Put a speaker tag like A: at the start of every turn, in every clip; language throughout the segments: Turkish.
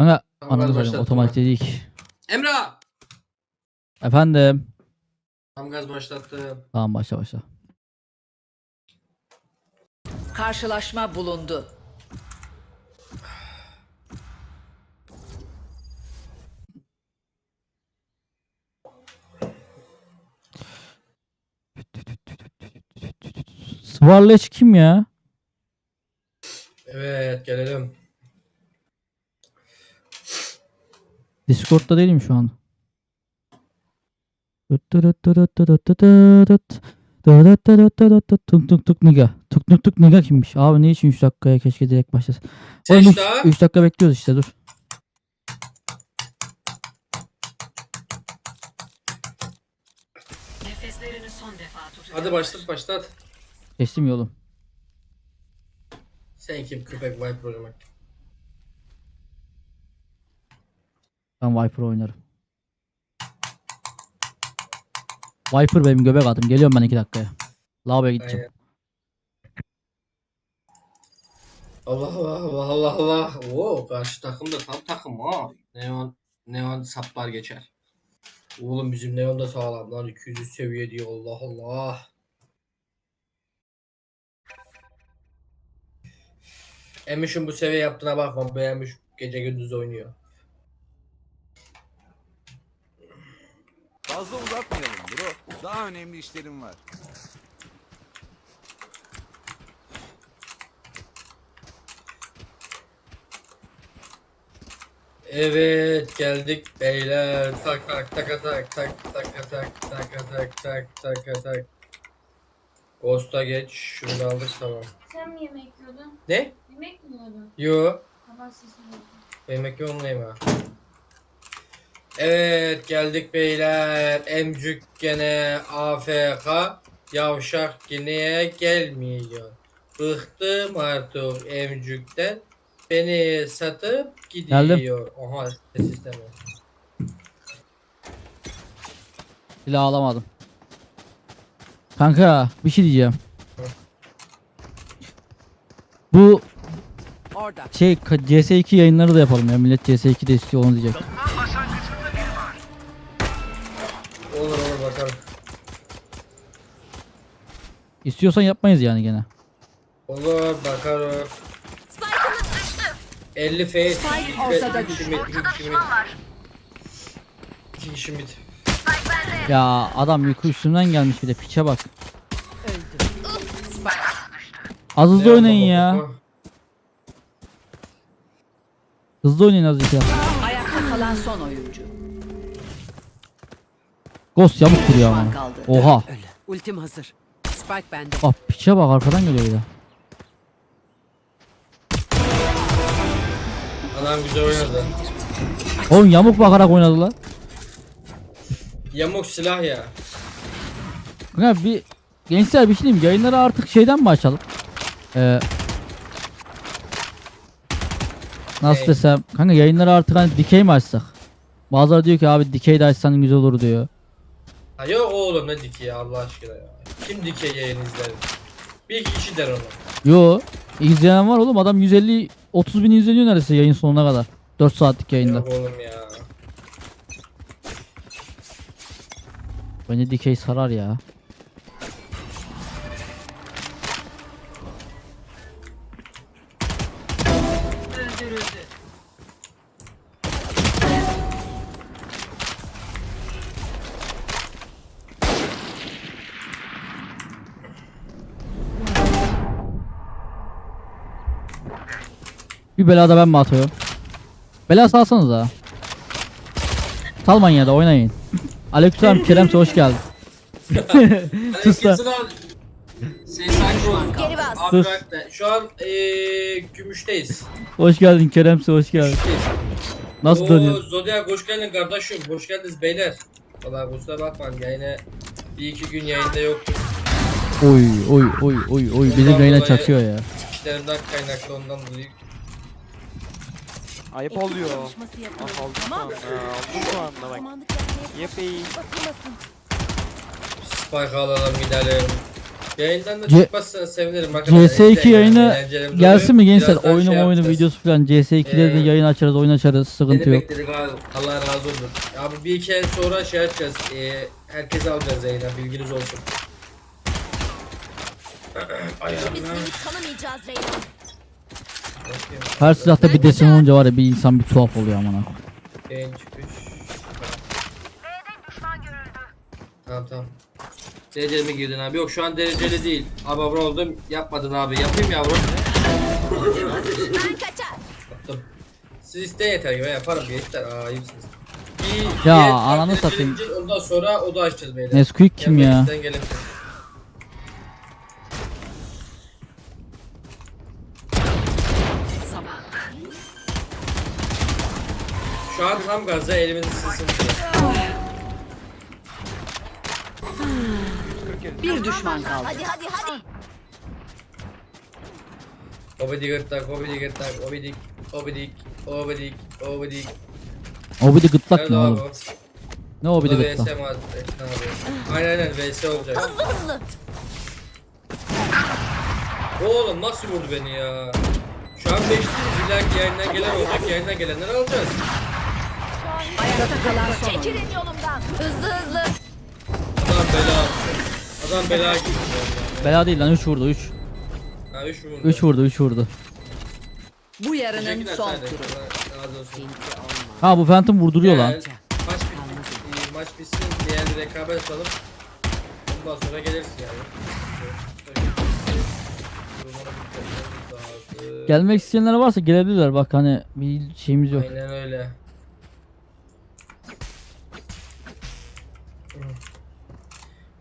A: Kanka
B: Tamam,
A: ananı otomatik dedik.
B: Emrah!
A: Efendim.
B: Tam gaz başlattım.
A: Tamam başla başla.
C: Karşılaşma bulundu.
A: Svarleç kim ya?
B: Evet gelelim.
A: Discord'da değilim şu an. Tuk tuk tuk niga. Tuk tuk tuk niga kimmiş? Abi ne için 3 dakikaya keşke direkt başlasın.
B: Seç
A: 3,
B: daha.
A: 3 dakika bekliyoruz işte dur.
C: Nefeslerini son defa tutun.
B: Hadi başlat başlat.
A: Geçtim yolum.
B: Sen kim köpek Viper oynamak.
A: Ben Viper oynarım. Viper benim göbek adım. Geliyorum ben 2 dakikaya. Lavaboya gideceğim.
B: Allah Allah Allah Allah Allah. Oo karşı takım da tam takım ha. Neon Neon saplar geçer. Oğlum bizim Neon da sağlam lan 200 seviye diyor Allah Allah. Emiş'in bu seviye yaptığına bakma beğenmiş gece gündüz oynuyor.
D: Fazla uzatmayalım bro. Daha önemli işlerim var.
B: Evet geldik beyler. Tak tak tak tak tak tak tak tak tak tak tak tak. Ghost'a geç. Şunu da aldık tamam.
E: Sen mi yemek yiyordun?
B: Ne?
E: Yemek mi yiyordun?
B: Yo.
E: Sabah sesini duydum.
B: Yemek yolundayım ha. Evet geldik beyler. Emcük gene AFK. Yavşak yine gelmiyor. Bıktım artık emcükten. Beni satıp gidiyor.
A: Geldim.
B: Oha ses.
A: Silah alamadım. Kanka bir şey diyeceğim. Bu
C: Orada.
A: şey ka- CS2 yayınları da yapalım ya. Millet CS2 de istiyor onu diyecek. İstiyorsan yapmayız yani gene.
B: Olur bakarım. 50 face.
C: Spike
B: iki-
C: ortada
B: iki kişi mid, iki kişi mid. İki kişi mid.
A: Ya adam yukarı üstümden gelmiş bir de piçe bak. Az hızlı oynayın ya. Hızlı oynayın azıcık ya.
C: Ayakta kalan son oyuncu.
A: Ghost yamuk
C: Düşman
A: ama. Oha.
C: Ultim hazır. Spike bende.
A: Bak piçe bak arkadan geliyor bir de.
B: Adam güzel oynadı.
A: Oğlum yamuk bakarak oynadılar.
B: Yamuk silah ya.
A: Kanka bir gençler bir şey diyeyim. Yayınları artık şeyden mi açalım? Ee, nasıl
B: Hey.
A: desem? Kanka yayınları artık hani dikey mi açsak? Bazıları diyor ki abi dikey de açsan güzel olur diyor.
B: Ha yok oğlum ne dikey ya Allah aşkına ya. Kim dikey yayın izler? Bir kişi der onu.
A: Yo izleyen var oğlum adam 150 30 bin izleniyor neredeyse yayın sonuna kadar. 4 saatlik yayında.
B: Yok oğlum ya.
A: Bence dikey sarar ya. Bir bela da ben mi atıyorum? Bela salsanız ha. Salmayın ya da oynayın. Aleykümselam Kerem'se hoş geldin. Sus lan.
B: Kimsin al? Sen sakin ol.
C: Geri bas.
B: Abi
A: Sus.
B: da, şu an eee gümüşteyiz.
A: Hoş geldin Kerem'se hoş geldin.
B: Gümüşteyiz.
A: Nasıl dönüyor?
B: Zodiac hoş geldin kardeşim. Hoş geldiniz beyler. Valla kusura bakmayın yayına bir iki gün yayında yoktuk.
A: Oy oy oy oy oy bizim
B: Ondan
A: yayına
B: dolayı-
A: çakıyor ya.
B: İşlerimden kaynaklı ondan dolayı.
F: Ayıp oluyor.
G: Konuşması
F: Ah aldım şu
G: Tamam
F: anda.
G: mı?
F: Aldım şu anda bak.
G: Samanlık yapmaya
F: Yepeyi.
G: bakılmasın.
B: Spike alalım gidelim. Yayından da
A: C-
B: çıkmazsan sevinirim. Bakın,
A: CS2
B: işte,
A: yayını Gelsin
B: oluyor.
A: mi gençler?
B: Birazdan
A: Oyunu
B: şey
A: oyunu
B: yapacağız.
A: videosu falan CS2'de de
B: Ee,
A: yayın açarız, oyun açarız. Sıkıntı yok.
B: bekledik abi. Allah razı olsun. Ya bu bir iki ay sonra şey yapacağız. E, herkese alacağız yayına. Bilginiz olsun. Ayağım
F: Biz seni tanımayacağız Reyna.
A: Her silahta bir desen olunca var ya bir insan bir tuhaf oluyor amına.
B: Yayın çıkış. Tamam tamam. Dereceli mi girdin abi? Yok şu an dereceli değil. Abi abone oldum. Yapmadın abi. Yapayım yavrum.
F: Ben kaçar.
B: Yaptım. Siz isteyin yeter ben yaparım gençler. Aa ayıpsınız. Bir,
A: Ya,
B: diğer
A: ananı satayım.
B: Ondan sonra o da açacağız beyler.
A: Nesquik kim ya?
B: isteyen gelebilir. Şu an tam gazda elimizi ısınsın.
C: Bir düşman kaldı.
F: Hadi hadi hadi.
B: Obedik gırtlak, obedik gırtlak, obedik, obedik, obedik, obedik.
A: O bir de gıtlak
B: Nerede
A: ne oğlum? Ne o bir de
B: Burada VS abi. Aynen aynen VS olacak.
F: Hızlı hızlı.
B: Oğlum nasıl vurdu beni ya? Şu an 500 ileriki yayından gelen olacak. Yayından gelenleri alacağız.
C: Ayakta kalan son.
F: Çekilin yolumdan. Hızlı hızlı.
B: Adam bela. Adam bela gitti.
A: Bela değil lan 3 vurdu 3.
B: Ha 3 vurdu.
A: 3 vurdu 3 vurdu.
C: Bu yarının
B: Teşekkürler
C: son
B: sen de.
C: turu.
B: Allah razı olsun.
A: Ha bu Phantom vurduruyor lan.
B: Gel, Maç bitsin, maç bitsin diğer bir rekabet atalım. Ondan sonra gelirsin yani.
A: Gelmek isteyenler varsa gelebilirler bak hani bir şeyimiz yok.
B: Aynen öyle.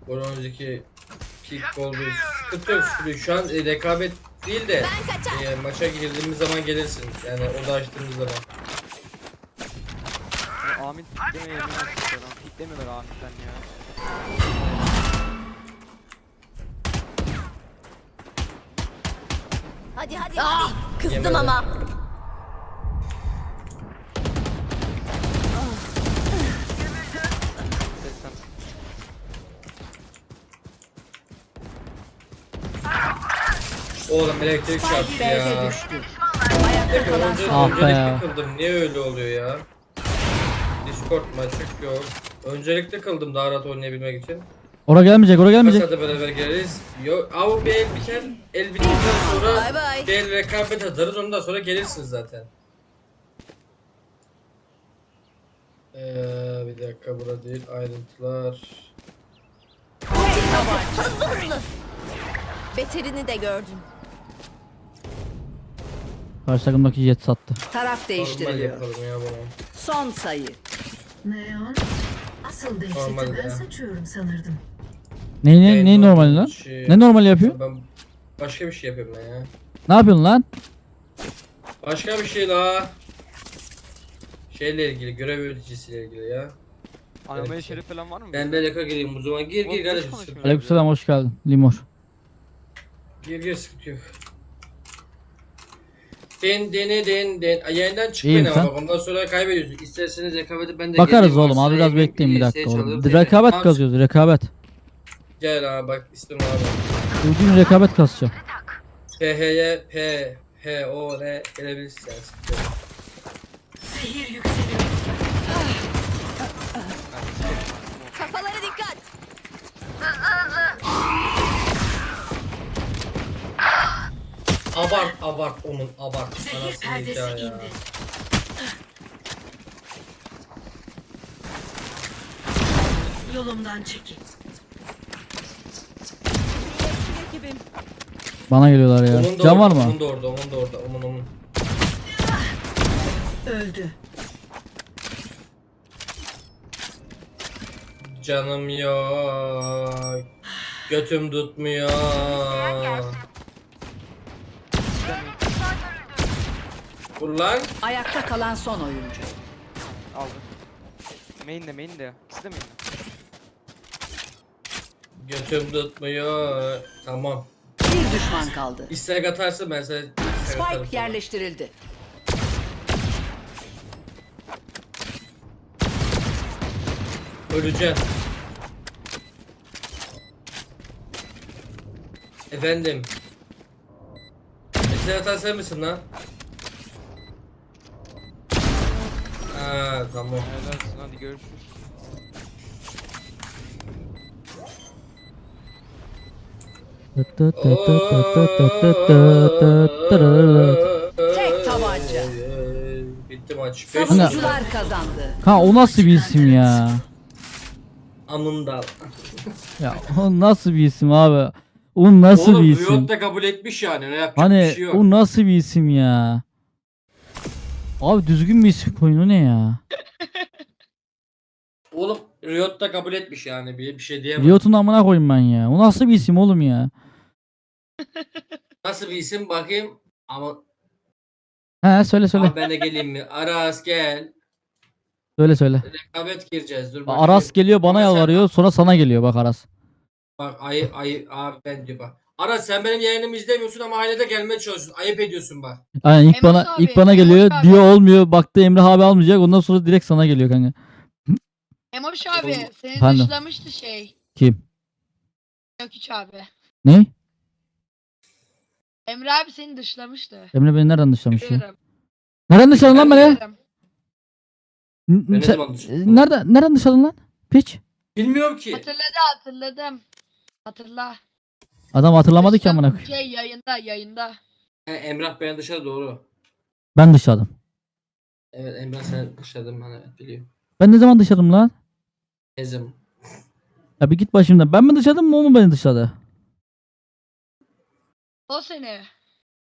B: Bronzdaki kickball bir sıkıntı yok sıkıntı yok. Şu an e, rekabet değil de e, maça girdiğimiz zaman gelirsin. Yani oda açtığımız zaman.
G: Ya Ahmet pikleme yerine açmışlar lan. Piklemiyorlar Ahmet'ten ya.
F: Hadi hadi hadi. Kızdım
B: Yemedi.
F: ama.
B: Oğlum elektrik çarptı ya. Önce,
A: Ah be
B: öncelikli kıldım. Niye öyle oluyor ya? Discord maçık yok. Öncelikli kıldım daha rahat oynayabilmek için.
A: Ora gelmeyecek ora gelmeyecek.
B: Masada beraber gireriz. Yok, av bir el biter. El bittikten sonra
F: Bay bay.
B: bir el rekabet atarız. Ondan sonra gelirsiniz zaten. Ee, bir dakika burada değil. Ayrıntılar.
F: Hızlı hızlı. Beterini de gördün.
A: Karşı takımdaki jet sattı.
C: taraf
B: Normal
C: değiştiriliyor.
B: yapalım ya bunu.
C: Son sayı.
H: Neon? Asıl
B: Normal
H: dehşeti ben
B: ya.
H: saçıyorum sanırdım.
A: Ne ne
B: En
A: ne normali lan?
B: şey-
A: Ne normali yapıyor?
B: Ben başka bir şey yapayım ben ya.
A: Ne yapıyorsun lan?
B: Başka bir şey la. Şeyle ilgili, görev yöneticisiyle ilgili ya. Evet.
G: şerif falan var mı?
B: Ben de leka gireyim o zaman. Gir
G: Oğlum,
B: gir
G: boş
B: kardeşim. sıkıntı.
A: Aleykümselam hoş geldin. Limor.
B: Gir gir sıkıntı yok. Den dene den den. Ay, Yayından çıkmayın
A: İyiyim,
B: ama
A: sen?
B: bak ondan sonra kaybediyorsun. İsterseniz rekabeti ben de
A: Bakarız
B: geleyim,
A: oğlum
B: varsa
A: abi biraz bekleyin bir dakika
B: çalarım
A: oğlum.
B: seni.
A: Rekabet
B: Tamam,
A: kazıyoruz rekabet.
B: Gel abi bak istiyorum abi.
A: Bugün rekabet kasacağım.
B: PH'ye P H O R gelebilirsin.
H: Zehir yükseliyor.
B: Abart abart onun abart.
H: Zehir
B: Anasını
H: perdesi
B: nikah ya.
H: indi. Yolumdan çekil.
A: Bana geliyorlar ya.
B: Onun da
A: Can var
B: orada,
A: mı?
B: Onun da orada, onun da orada, onun onun.
H: Öldü.
B: Canım yok. Götüm tutmuyor. Vur lan.
C: Ayakta kalan son oyuncu.
G: Aldım. Main de main de. İkisi de main de.
B: Götüm tutmuyor. Tamam.
C: Bir düşman kaldı.
B: İstek atarsın ben sana istek atarım
C: Spike yerleştirildi.
B: Öleceksin. Efendim. Atan sen misin lan? Ha tamam.
G: Helalsin hadi görüşürüz.
C: Tek tabanca.
B: Bitti maç.
C: Savunucular kazandı.
A: Ha o nasıl bir isim ya?
B: Amındal.
A: Ya o nasıl bir isim abi? O nasıl
B: Oğlum
A: bir isim?
B: Riot da kabul etmiş yani. Ne yapacak bir
A: Hani
B: şey yok.
A: o nasıl bir isim ya? Abi düzgün bir isim koyun o ne ya?
B: Oğlum Riot da kabul etmiş yani. Bir, bir şey diyemem.
A: Riot'un amına koyayım ben ya. O nasıl bir isim oğlum ya?
B: Nasıl bir isim bakayım. Ama
A: He söyle söyle.
B: Abi ben de geleyim mi? Aras gel.
A: Söyle söyle.
B: Rekabet gireceğiz. Dur bakayım.
A: Aras geliyor bana
B: Ama sen-
A: yalvarıyor sonra sana geliyor bak Aras.
B: Bak ayı ayı abi ben diyor bak. Aras sen benim yayınımı izlemiyorsun ama ailede gelmeye çalışıyorsun. Ayıp ediyorsun bak.
A: Aynen ilk
I: Emrah
A: bana
I: abi,
A: ilk bana
I: Emrah
A: geliyor
I: abi.
A: diyor olmuyor baktı Emre abi almayacak ondan sonra direkt sana geliyor kanka.
I: Emoş abi seni
A: Efendim?
I: dışlamıştı şey.
A: Kim?
I: Yok hiç abi.
A: Ne?
I: Emre abi seni dışlamıştı.
A: Emre beni nereden dışlamış ya?
I: Biliyorum.
A: Nereden dışladın lan beni?
I: Biliyorum.
A: N-
B: Ben ne
A: sen-
B: zaman dışladım?
A: nereden nereden dışladın lan? Piç.
B: Bilmiyorum ki.
I: Hatırladı hatırladım. Hatırla.
A: Adam hatırlamadı ki amına koyayım.
I: Şey yayında yayında.
B: He, Emrah ben dışarı doğru.
A: Ben dışladım.
B: Evet Emrah sen dışladın bana evet biliyorum.
A: Ben ne zaman dışladım lan?
B: Ezim.
A: Ya bir git başımdan. Ben mi dışladım mı o mu beni dışladı?
I: O seni.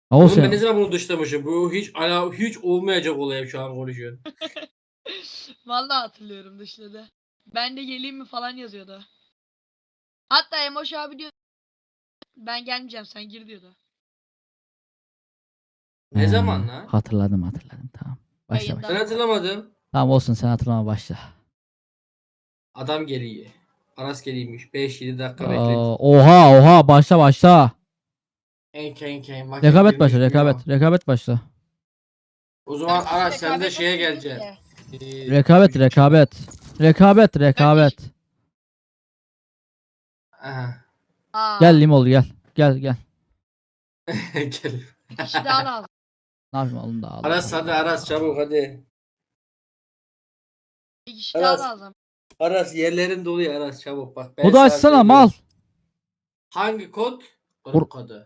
A: Ha o
B: Oğlum ben
A: sen.
B: ne zaman bunu dışlamışım? Bu hiç ala hiç olmayacak olayım şu an konuşuyorsun.
I: Vallahi hatırlıyorum dışladı. Ben de geleyim mi falan yazıyordu. Hatta Emoş abi diyor. Ben gelmeyeceğim sen gir diyordu.
B: Ne
A: He,
B: zaman lan?
A: Hatırladım hatırladım tamam. Başla
I: Yayında.
A: başla.
B: Ben hatırlamadım.
A: Tamam olsun sen hatırlama başla.
B: Adam geliyor. Aras geliymiş. 5-7 dakika
A: Aa,
B: bekledim.
A: oha oha başla başla.
B: Enk enk enk.
A: Rekabet başla
B: mi
A: rekabet.
B: ya?
A: Rekabet başla.
B: O zaman
I: Ben
B: Aras sen de şeye geleceksin. Ee,
A: Rekabet rekabet. Rekabet rekabet.
B: Aha.
I: Aa,
A: Gel Limol gel. Gel gel.
B: Gel.
I: Bir kişi daha lazım.
A: Ne yapayım oğlum da Allah
B: Aras hadi Aras çabuk hadi.
I: Bir kişi
B: Aras.
I: daha lazım.
B: Aras yerlerin dolu ya Aras çabuk bak. ben
A: Kodu
B: sana
A: açsana mal.
B: Hangi kod?
A: Kur-
B: Grup kodu.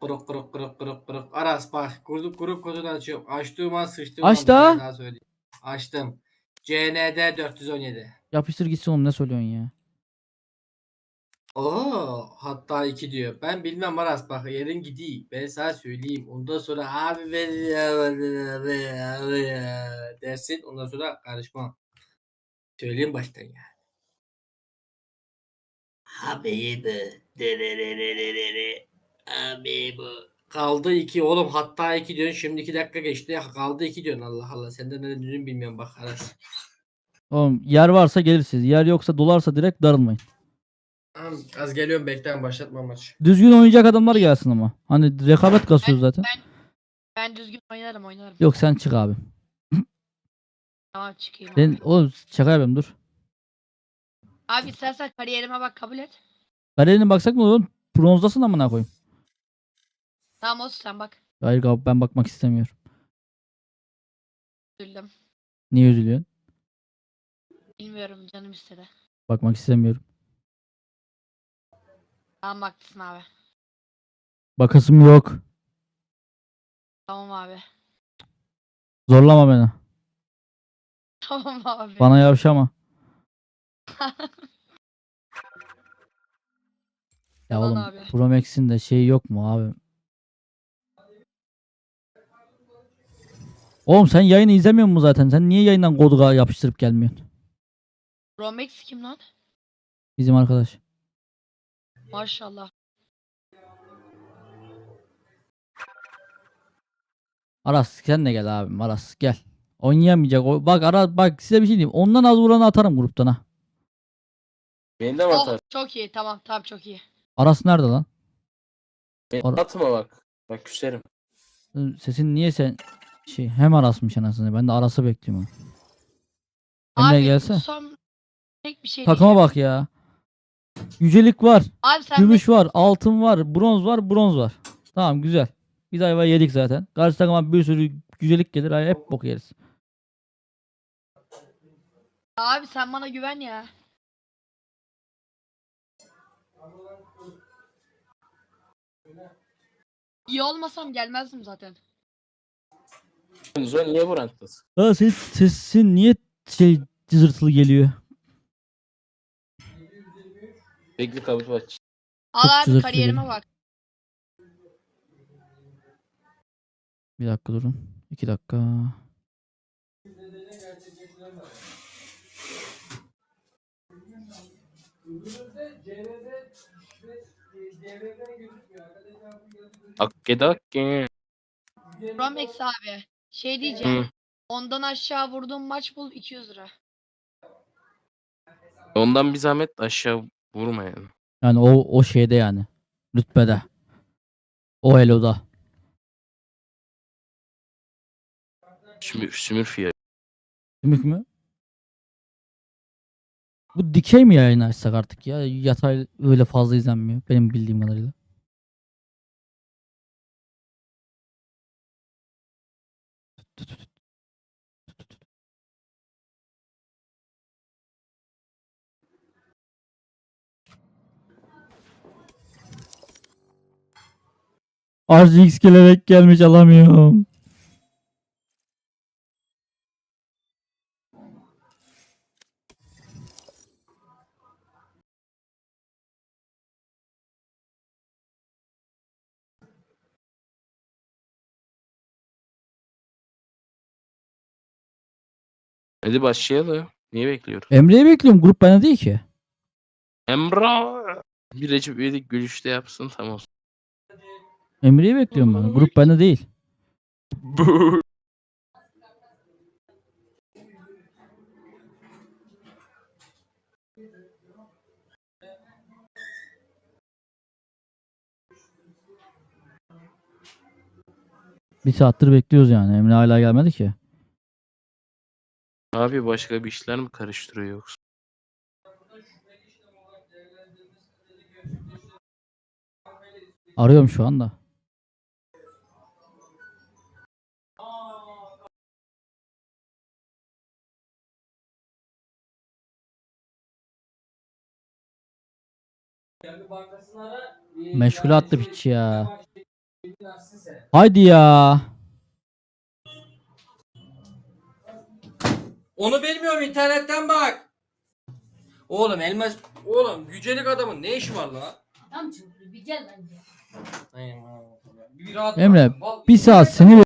B: Grup grup grup grup grup. Aras bak grup grup kodunu açıyorum. Açtığım an sıçtığım
A: Aç
B: an bir
A: da.
B: tane daha söyleyeyim. Açtım. CND 417.
A: Yapıştır gitsin oğlum ne söylüyorsun ya.
B: Oo, hatta 2 diyor. Ben bilmem Aras bak yerin gidiyor. Ben sana söyleyeyim. Ondan sonra abi ben dersin. Ondan sonra karışmam. Söyleyeyim baştan ya. Abi bu. dererererere, Abi bu. Kaldı 2 oğlum hatta 2 diyorsun şimdi 2 dakika geçti kaldı 2 diyorsun Allah Allah senden ne dediğini bilmiyorum bak Aras.
A: Oğlum yer varsa gelirsiniz. Yer yoksa dolarsa direkt darılmayın.
B: Tamam, Az geliyorum beklen başlatma maçı.
A: Düzgün oynayacak adamlar gelsin ama. Hani rekabet kasıyoruz zaten.
I: Ben düzgün oynarım oynarım.
A: Yok sen çık abi.
I: Tamam çıkayım.
A: Ben
I: Abi.
A: oğlum şaka yapayım dur.
I: abi istersen kariyerime bak kabul et.
A: Kariyerine baksak mı oğlum? Bronzdasın amına koyayım.
I: Tamam olsun sen bak.
A: Hayır abi ben bakmak istemiyorum.
I: Üzüldüm.
A: Niye üzülüyorsun?
I: Bilmiyorum canım istedi.
A: Bakmak istemiyorum.
I: Tamam haklısın abi.
A: Bakasım yok.
I: Tamam abi.
A: Zorlama beni.
I: Tamam abi.
A: Bana yavşama. Ya
I: Ulan
A: oğlum
I: abi.
A: Pro Max'in de şeyi yok mu abi? Oğlum sen yayını izlemiyor musun zaten? Sen niye yayından kodu yapıştırıp gelmiyorsun?
I: Romex kim lan?
A: Bizim arkadaş.
I: Maşallah.
A: Aras sen de gel abim Aras gel. Oynayamayacak. O, bak Aras bak size bir şey diyeyim. Ondan az vuranı atarım gruptan ha.
J: Beni de mi
I: Oh,
J: atar?
I: çok iyi tamam tamam çok iyi.
A: Aras nerede lan?
J: Beni
A: Or-
J: atma bak. Bak küserim.
A: Sesin niye sen şey hem Aras'mış anasını. Ben de Aras'ı bekliyorum. Emre gelse.
I: son tek bir şey
A: Takıma
I: diyeceğim.
A: bak ya. Yücelik var.
I: Abi sen
A: Gümüş var. Altın var. Bronz var. Bronz var. Tamam güzel. Biz ayva yedik zaten. Karşı takıma bir sürü yücelik gelir. Ay hep bok yeriz.
I: abi sen bana güven ya. İyi olmasam gelmezdim zaten.
J: Zon niye bu ranktasın?
A: Aa senin sesin niye şey cızırtılı geliyor?
J: Bekle kapı aç.
I: Al abi
A: güzel
I: kariyerime bak.
A: Bir dakika durun. İki dakika.
J: Hakke dakke.
I: Romex abi. Şey diyeceğim.
J: Hı.
I: Ondan aşağı vurduğum maç bul 200 lira.
J: Ondan bir zahmet aşağı vurma yani.
A: Yani o o şeyde yani. Rütbede. O eloda.
J: Sümür, sümür fiyatı.
A: Sümük mü? Bu dikey mi yayın açsak artık ya? Yatay öyle fazla izlenmiyor. Benim bildiğim kadarıyla. RGX gelerek gelmiş alamıyorum.
J: Hadi başlayalım. Niye bekliyorum?
A: Emre'yi bekliyorum. Grup bana değil ki.
J: Emrah. Bir Recep İvedik gülüşte yapsın tamam.
A: Emre'yi bekliyorum ben. Grup bende değil. Bir saattir bekliyoruz yani. Emre hala gelmedi ki.
J: Abi başka bir işler mi karıştırıyor yoksa?
A: Arıyorum şu anda. Meşgule attı piç ya. Haydi ya.
B: Onu bilmiyorum internetten bak. Oğlum elmas oğlum yücelik adamın ne işi var lan?
E: Tam çıldırıyor. Bir gel bence.
B: Aynen, Bir rahat
A: Emre, Bir saat seni